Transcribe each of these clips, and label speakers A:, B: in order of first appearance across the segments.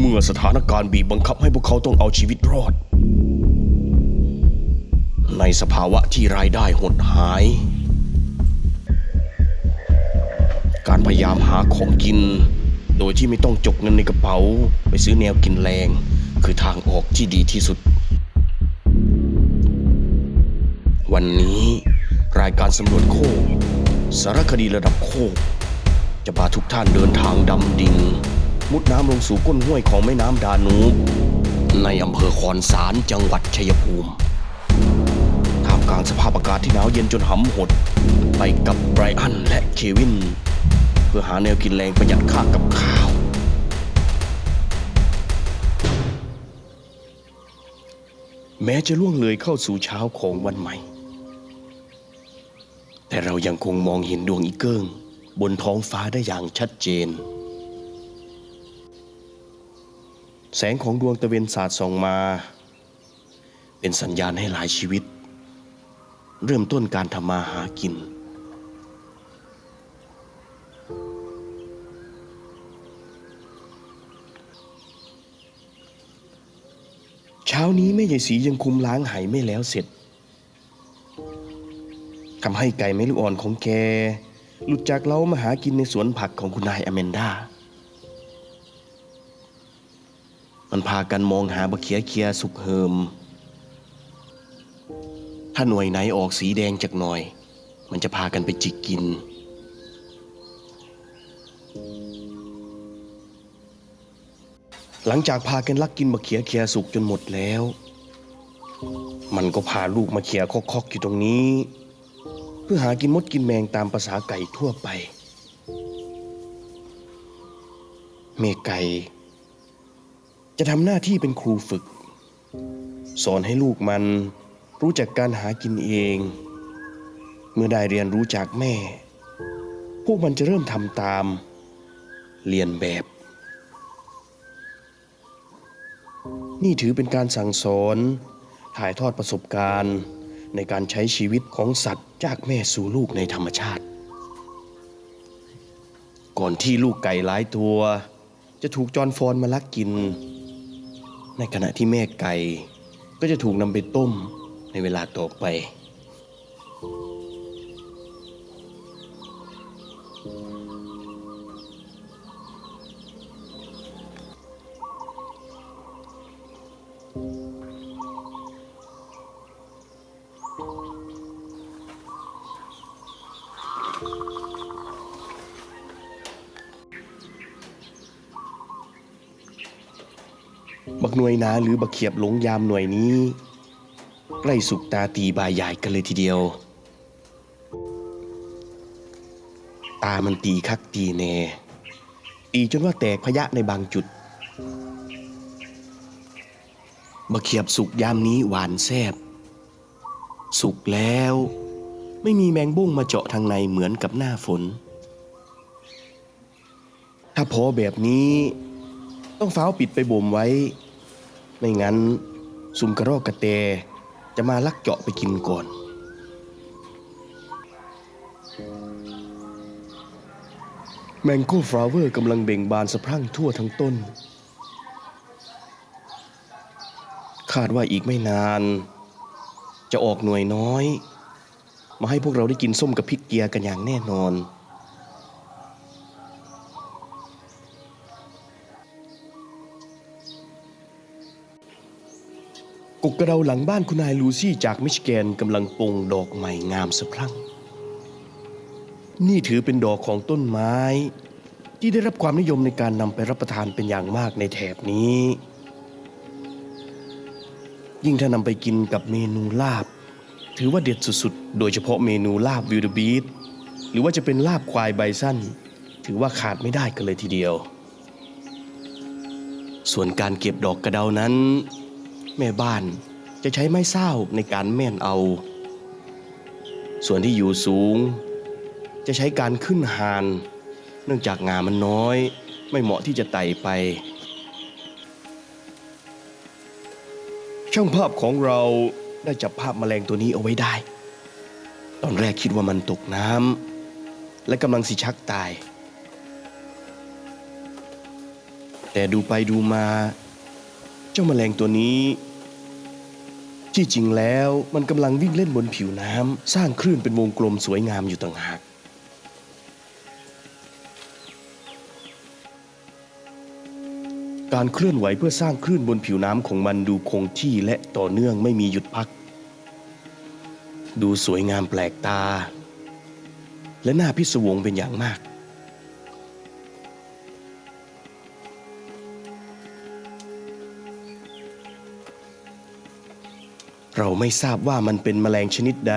A: เมื่อสถานการณ์บีบบังคับให้พวกเขาต้องเอาชีวิตรอด ในสภาวะที่รายได้หดหาย การพยายามหาของกิน โดยที่ไม่ต้องจกเงินในกระเป๋า ไปซื้อแนวกินแรง คือทางออกที่ดีที่สุด วันนี้รายการสำรวจโคกสารคดีระดับโคกจะพาทุกท่านเดินทางดำดิ่ง มุดน้ำลงสู่ก้นห้วยของแม่น้ำดานูบในอำเภอคอนสารจังหวัดชัยภูมิท่ามกลางสภาพอากาศที่หนาวเย็นจนหำหด ไปกับไบรอันและเควิน เพื่อหาแนวกินแรงประหยัดค่ากับข้าว แม้จะล่วงเลยเข้าสู่เช้าของวันใหม่ แต่เรายังคงมองเห็นดวงอีเกิงบนท้องฟ้าได้อย่างชัดเจน แสงของดวงตะเวนสาดส่องมา เป็นสัญญาณให้หลายชีวิต เริ่มต้นการทำมาหากิน เช้านี้แม่ใหญ่สียังคุมล้างไหไม่แล้วเสร็จทำให้ไก่แม่ลูกอ่อนของแกหลุดจากเล้ามาหากินในสวนผักของคุณนายอแมนดา มันพากันมองหาบะเขียเคียสุกเฮิม ถ้าหน่วยไหนออกสีแดงจากหน่อย มันจะพากันไปจิกกิน หลังจากพากันลักกินบะเขียเคียสุกจนหมดแล้ว มันก็พาลูกมาเขียคอกๆอยู่ตรงนี้ เพื่อหากินมดกินแมงตามภาษาไก่ทั่วไป เมไก่ จะทำหน้าที่เป็นครูฝึก สอนให้ลูกมันรู้จักการหากินเอง เมื่อได้เรียนรู้จากแม่ พวกมันจะเริ่มทำตาม เรียนแบบ นี่ถือเป็นการสั่งสอน ถ่ายทอดประสบการณ์ในการใช้ชีวิตของสัตว์จากแม่สู่ลูกในธรรมชาติ ก่อนที่ลูกไก่หลายตัว จะถูกจอนฟอนมาลักกิน ในขณะที่แม่ไก่ก็จะถูกนำไปต้มในเวลาต่อไป บักหน่วยนาหรือบักเขียบหลงยามหน่วยนี้ใกล้สุกตาตีบายใหญ่กันเลยทีเดียว ตามันตีคักตีแน่ตีจนว่าแตกพยะในบางจุดบักเขียบสุกยามนี้หวานแซบ สุกแล้ว ไม่มีแมงบุ้งมาเจาะทางในเหมือนกับหน้าฝน ถ้าพอแบบนี้ ต้องฟ้าวปิดไปบ่มไว้ ไม่งั้นซุมกระรอกกระเตจะมาลักเจาะไปกินก่อน แมงโก้ฟลาเวอร์กำลังเบ่งบานสะพรั่งทั่วทั้งต้น คาดว่าอีกไม่นาน จะออกหน่วยน้อย มาให้พวกเราได้กินส้มกับพริกเกียกันอย่างแน่นอน กกกระเดาหลังบ้านคุณนายลูซี่จากมิชิแกนกำลังปงดอกใหม่งามสะพรั่ง นี่ถือเป็นดอกของต้นไม้ ที่ได้รับความนิยมในการนำไปรับประทานเป็นอย่างมากในแถบนี้ ยิ่งถ้านำไปกินกับเมนูลาบ ถือว่าเด็ดสุดๆ โดยเฉพาะเมนูลาบวิวเดอบีทหรือว่าจะเป็นลาบควายใบสั้น ถือว่าขาดไม่ได้กันเลยทีเดียว ส่วนการเก็บดอกกระเดานั้น แม่บ้านจะใช้ไม้เศร้าในการแม่นเอา ส่วนที่อยู่สูง จะใช้การขึ้นหาน เนื่องจากงามันน้อย ไม่เหมาะที่จะไต่ไป ช่างภาพของเราได้จับภาพแมลงตัวนี้เอาไว้ได้ ตอนแรกคิดว่ามันตกน้ำและกำลังสิชักตาย แต่ดูไปดูมา เจ้าแมลงตัวนี้ ที่จริงแล้วมันกำลังวิ่งเล่นบนผิวน้ำสร้างคลื่นเป็นวงกลมสวยงามอยู่ต่างหากการเคลื่อนไหวเพื่อสร้างคลื่นบนผิวน้ำของมันดูคงที่และต่อเนื่องไม่มีหยุดพัก ดูสวยงามแปลกตา และน่าพิศวงเป็นอย่างมาก เราไม่ทราบว่ามันเป็นแมลงชนิดใด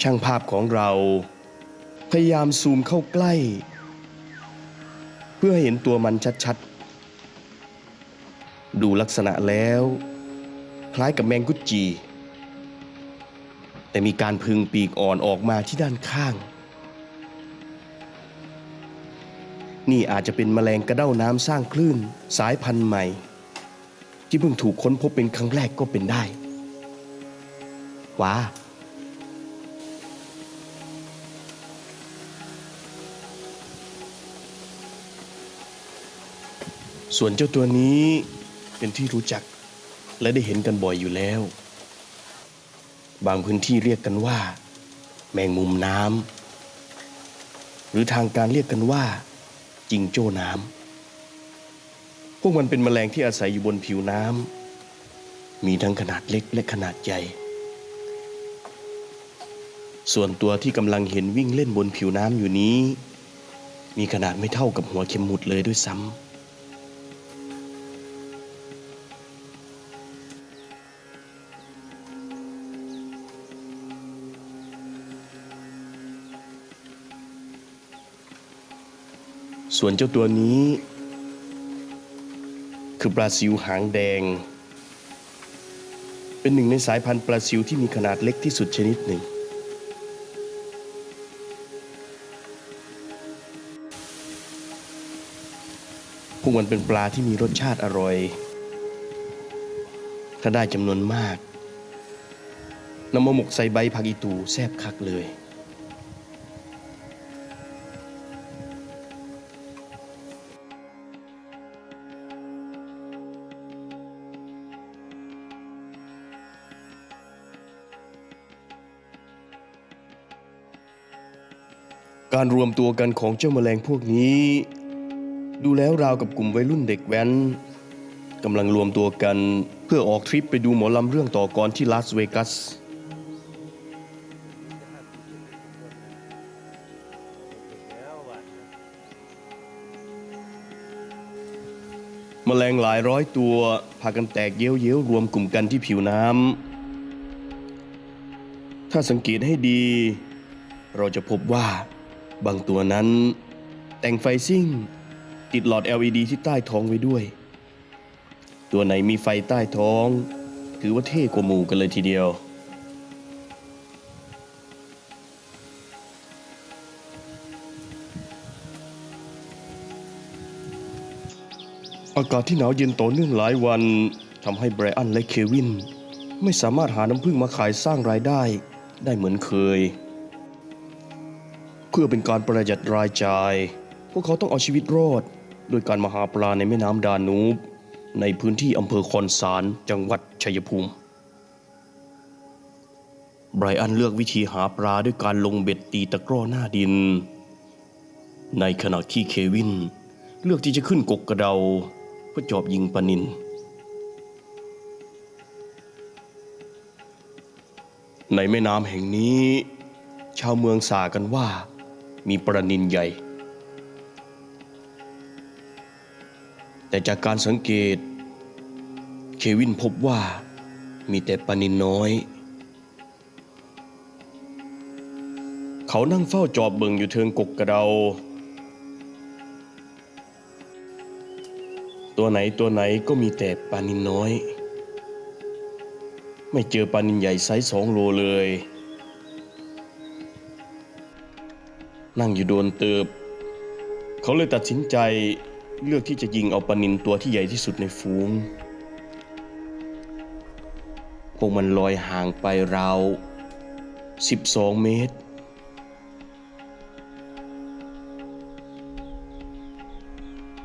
A: ช่างภาพของเรา พยายามซูมเข้าใกล้ เพื่อให้เห็นตัวมันชัดๆ ดูลักษณะแล้ว คล้ายกับแมงกุจี แต่มีการพึงปีกอ่อนออกมาที่ด้านข้าง นี่อาจจะเป็นแมลงกระเด้าน้ำสร้างคลื่นสายพันธุ์ใหม่ ที่เพิ่งถูกค้นพบเป็นครั้งแรกก็เป็นได้ว้าส่วนเจ้าตัวนี้เป็นที่รู้จักและได้เห็นกันบ่อยอยู่แล้ว บางพื้นที่เรียกกันว่า แมงมุมน้ำหรือทางการเรียกกันว่า จิงโจ้น้ำ วกมันเป็นแมลงที่อาศัยอยู่บนผิวน้ำ มีทั้งขนาดเล็กและขนาดใหญ่ ส่วนตัวที่กำลังเห็นวิ่งเล่นบนผิวน้ำอยู่นี้ มีขนาดไม่เท่ากับหัวเข็มหมุดเลยด้วยซ้ำส่วนเจ้าตัวนี้ คือปลาซิวหางแดง เป็นหนึ่งในสายพันธุ์ปลาซิวที่มีขนาดเล็กที่สุดชนิดหนึ่ง พวกมันเป็นปลาที่มีรสชาติอร่อย ถ้าได้จำนวนมากนำมาหมกใส่ใบผักอีตูแซ่บคักเลย การรวมตัวกันของเจ้าแมลงพวกนี้ ดูแล้วราวกับกลุ่มวัยรุ่นเด็กแว้นกำลังรวมตัวกันเพื่อออกทริปไปดูหมอลำเรื่องต่อกรที่ลาสเวกัสแมลงหลายร้อยตัวพากันแตกเย้ยวเย้ยวๆรวมกลุ่มกันที่ผิวน้ำ ถ้าสังเกตให้ดี เราจะพบว่า บางตัวนั้น แต่งไฟซิ่ง ติดหลอด LED ที่ใต้ท้องไว้ด้วย ตัวไหนมีไฟใต้ท้อง ถือว่าเท่กว่าหมู่กันเลยทีเดียว อากาศที่หนาวเย็นต่อเนื่องหลายวันทำให้ไบรอันและเควิน ไม่สามารถหาน้ำพึ่งมาขายสร้างรายได้ได้เหมือนเคย เพื่อเป็นการประหยัดรายจ่าย พวกเขาต้องเอาชีวิตรอดโดยการมาหาปลาในแม่น้ำดานูบ ในพื้นที่อำเภอคอนสารจังหวัดชัยภูมิไบรอันเลือกวิธีหาปลาด้วยการลงเบ็ดตีตะกร้อหน้าดิน ในขณะที่เควิน เลือกที่จะขึ้นกกกระเดาเพื่อจอบยิงปลานิน ในแม่น้ำแห่งนี้ ชาวเมืองสากันว่า มีปลานินใหญ่ แต่จากการสังเกต เควินพบว่ามีแต่ปลานินน้อย เขานั่งเฝ้าจอบเบิงอยู่เทิงกกกระเดา ตัวไหนตัวไหนก็มีแต่ปลานินน้อย ไม่เจอปลานินใหญ่ไซส์สองโลเลย นั่งอยู่โดนเติบ เขาเลยตัดสินใจเลือกที่จะยิงเอาปลานินตัวที่ใหญ่ที่สุดในฝูง พวกมันลอยห่างไปราว 12 เมตร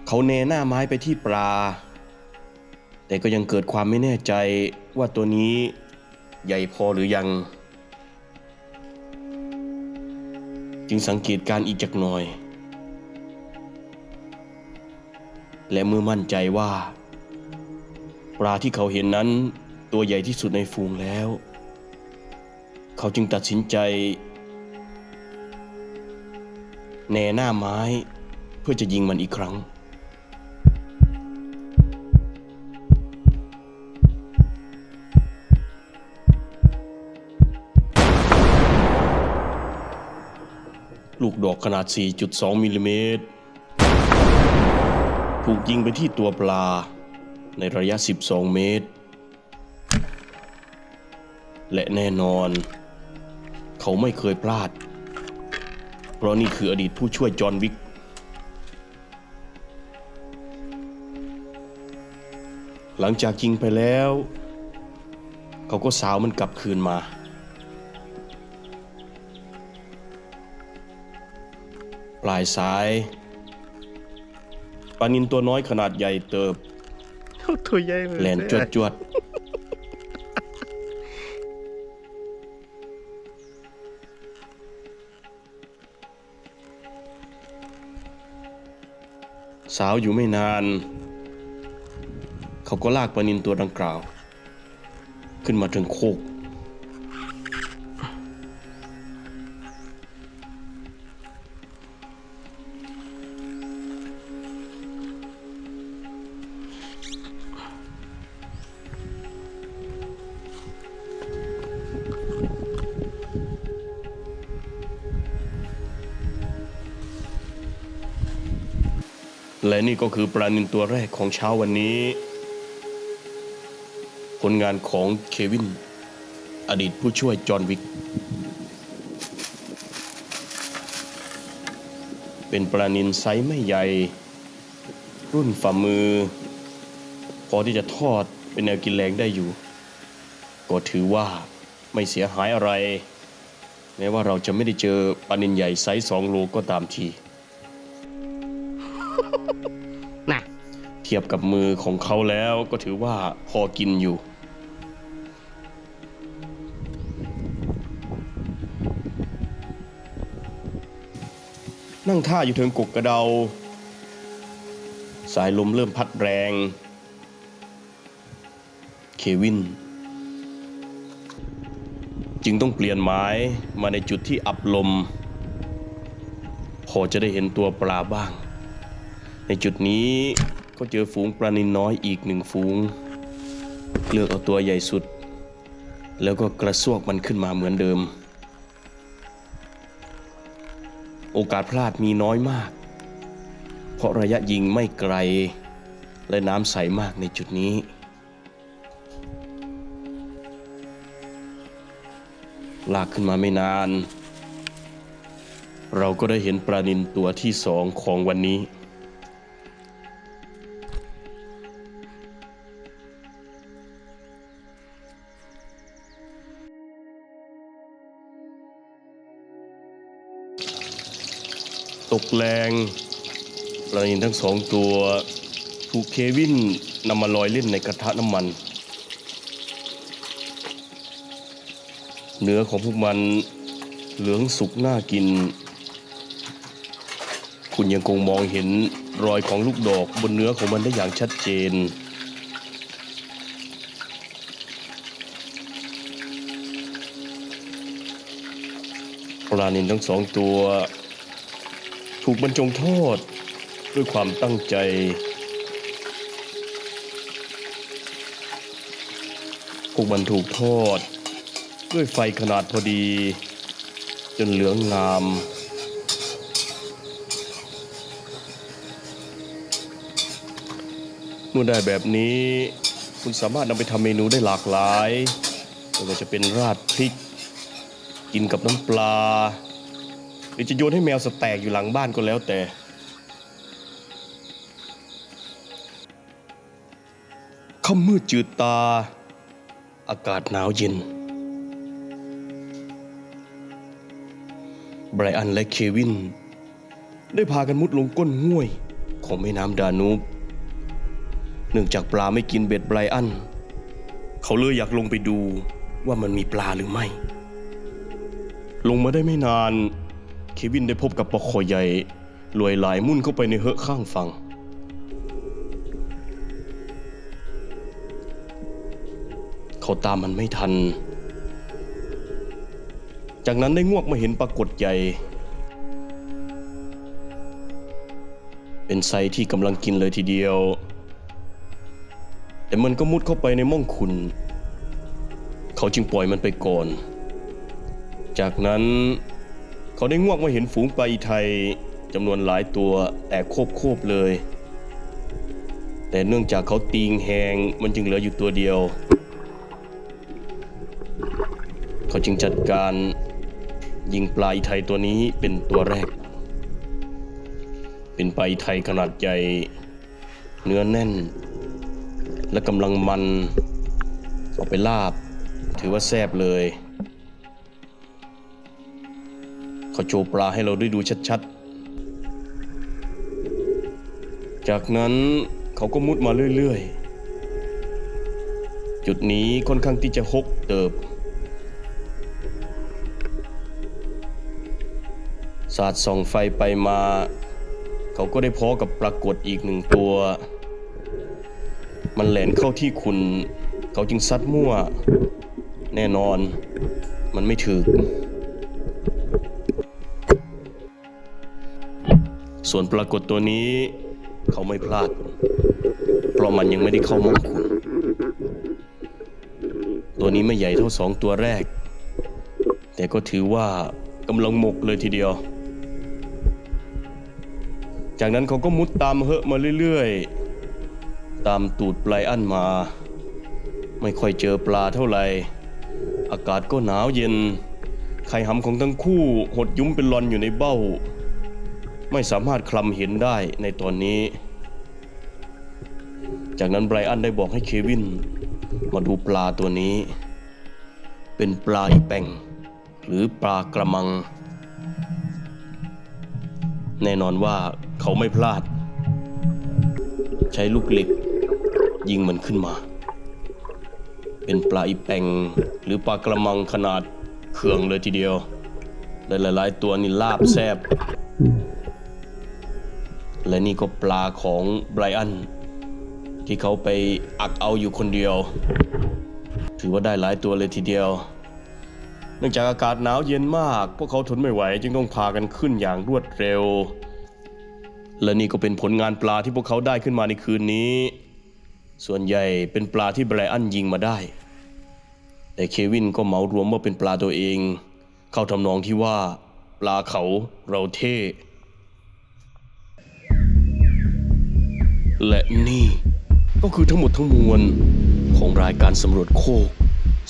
A: เขาแนหน้าไม้ไปที่ปลา แต่ก็ยังเกิดความไม่แน่ใจว่าตัวนี้ใหญ่พอหรือยัง จึงสังเกตการ์อีกจักหน่อย และเมื่อมั่นใจว่า ปลาที่เขาเห็นนั้นตัวใหญ่ที่สุดในฝูงแล้ว เขาจึงตัดสินใจแนหน้าไม้เพื่อจะยิงมันอีกครั้ง ลูกดอกขนาด 4.2 มิลลิเมตร ถูกยิงไปที่ตัวปลา ในระยะ 12 เมตร และแน่นอน เขาไม่เคยพลาด เพราะนี่คืออดีตผู้ช่วยจอห์นวิกหลังจากยิงไปแล้ว เขาก็สาวมันกลับคืนมา ปลายสายปลานินตัวน้อยขนาดใหญ่เติบ
B: ตัวใหญ่เหมือน
A: แหลนจวดจวดสาวอยู่ไม่นาน เขาก็ลากปลานินตัวดังกล่าว ขึ้นมาถึงโคก และนี่ก็คือปลานินตัวแรกของเช้าวันนี้ ผลงานของเควิน อดีตผู้ช่วยจอห์นวิก เป็นปลานินไซส์ไม่ใหญ่ รุ่นฝ่ามือ พอที่จะทอดเป็นแนวกินแรงได้อยู่ ก็ถือว่าไม่เสียหายอะไร แม้ว่าเราจะไม่ได้เจอปลานินใหญ่ไซส์2โลก็ตามที
B: นะ
A: เทียบกับมือของเขาแล้วก็ถือว่าพอกินอยู่ นั่งท่าอยู่ถึงกกกระเดา สายลมเริ่มพัดแรง เควิน จึงต้องเปลี่ยนไม้มาในจุดที่อับลม พอจะได้เห็นตัวปลาบ้าง ในจุดนี้ก็เจอฝูงปลานินน้อยอีกหนึ่งฝูง เลือกเอาตัวใหญ่สุด แล้วก็กระซวกมันขึ้นมาเหมือนเดิม โอกาสพลาดมีน้อยมาก เพราะระยะยิงไม่ไกล และน้ำใสมากในจุดนี้ลากขึ้นมาไม่นาน เราก็ได้เห็นปลานินตัวที่สองของวันนี้ กแรงปลานินทั้งสองตัวถูกเควินนำมาลอยเล่นในกระทะน้ำมัน เนื้อของพวกมันเหลืองสุกน่ากิน คุณยังคงมองเห็นรอยของลูกดอกบนเนื้อของมันได้อย่างชัดเจน ปลานินทั้งสองตัว ถูกบรรจงโทษ ด้วยความตั้งใจ พวกมันถูกทอด ด้วยไฟขนาดพอดี จนเหลืองงาม เมื่อได้แบบนี้ คุณสามารถนำไปทำเมนูได้หลากหลายไม่ว่าจะเป็นราดพริก กินกับน้ำปลา รือจะโยนให้แมวสแตกอยู่หลังบ้านก็แล้วแต่ ค่ำมืดจืดตา อากาศหนาวเย็น ไบรอันและเควิน ได้พากันมุดลงก้นห้วยขของแม่น้ำดานูบ เนื่องจากปลาไม่กินเบ็ดไบรอัน เขาเลยอยากลงไปดูว่ามันมีปลาหรือไม่ ลงมาได้ไม่นาน เควินได้พบกับปลาคอใหญ่ลอยหลายมุ่นเข้าไปในเหอะข้างฝั่งเขาตามมันไม่ทัน จากนั้นได้งวกมาเห็นปรากฏใหญ่ เป็นไซที่กำลังกินเลยทีเดียว แต่มันก็มุดเข้าไปในม่องขุนเขาจึงปล่อยมันไปก่อน จากนั้น เขาได้งวกมาเห็นฝูงปลาอีไทยจำนวนหลายตัวแตกโคบโคบๆเลย แต่เนื่องจากเขาตีงแหงมันจึงเหลืออยู่ตัวเดียว เขาจึงจัดการยิงปลาอีไทยตัวนี้เป็นตัวแรก เป็นปลาอีไทยขนาดใหญ่ เนื้อแน่น และกำลังมันเอาไปลาบ ถือว่าแซ่บเลย เขาโชว์ปลาให้เราได้ดูชัดๆ จากนั้นเขาก็มุดมาเรื่อยๆ จุดนี้ค่อนข้างที่จะหกเติบสาดส่องไฟไปมา เขาก็ได้พอกับปรากฏอีกหนึ่งตัว มันแหลนเข้าที่คุณ เขาจึงซัดมั่ว แน่นอน มันไม่ถึก ส่วนปรากฏตัวนี้ เขาไม่พลาด เพราะมันยังไม่ได้เข้ามองคุณ ตัวนี้ไม่ใหญ่เท่าสองตัวแรก แต่ก็ถือว่ากำลังหมกเลยทีเดียว จากนั้นเขาก็มุดตามเหอะมาเรื่อยๆ ตามตูดปลายอั้นมา ไม่ค่อยเจอปลาเท่าไหร่ อากาศก็หนาวเย็น ไข่หำของทั้งคู่หดยุ้มเป็นรอนอยู่ในเบ้า ไม่สามารถคลำเห็นได้ในตอนนี้ จากนั้นไบรอันได้บอกให้เควิน มาดูปลาตัวนี้ เป็นปลาอีแปงหรือปลากระมัง แน่นอนว่าเขาไม่พลาด ใช้ลูกเหล็ก ยิงมันขึ้นมา เป็นปลาอีแปงหรือปลากระมังขนาดเขื่องเลยทีเดียว หลายๆตัวนี่ลาบแซบ และนี่ก็ปลาของไบรอันที่เขาไปอักเอาอยู่คนเดียว ถือว่าได้หลายตัวเลยทีเดียว เนื่องจากอากาศหนาวเย็นมาก พวกเขาทนไม่ไหวจึงต้องพากันขึ้นอย่างรวดเร็ว และนี่ก็เป็นผลงานปลาที่พวกเขาได้ขึ้นมาในคืนนี้ ส่วนใหญ่เป็นปลาที่ไบรอันยิงมาได้ แต่เควินก็เหมารวมว่าเป็นปลาตัวเอง เข้าทำนองที่ว่า ปลาเขาเราเท่ และนี่ก็คือทั้งหมดทั้งมวลของรายการสำรวจโคก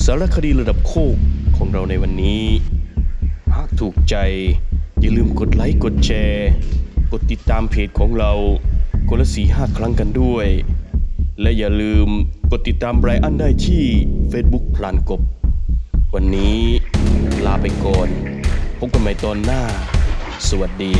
A: สารคดีระดับโคกของเราในวันนี้ หากถูกใจ อย่าลืมกดไลค์กดแชร์ กดติดตามเพจของเราคนละสี่ห้าครั้งกันด้วย และอย่าลืมกดติดตามไบรอันได้ที่ Facebook พลานกบ วันนี้ลาไปก่อน พบกันใหม่ตอนหน้า สวัสดี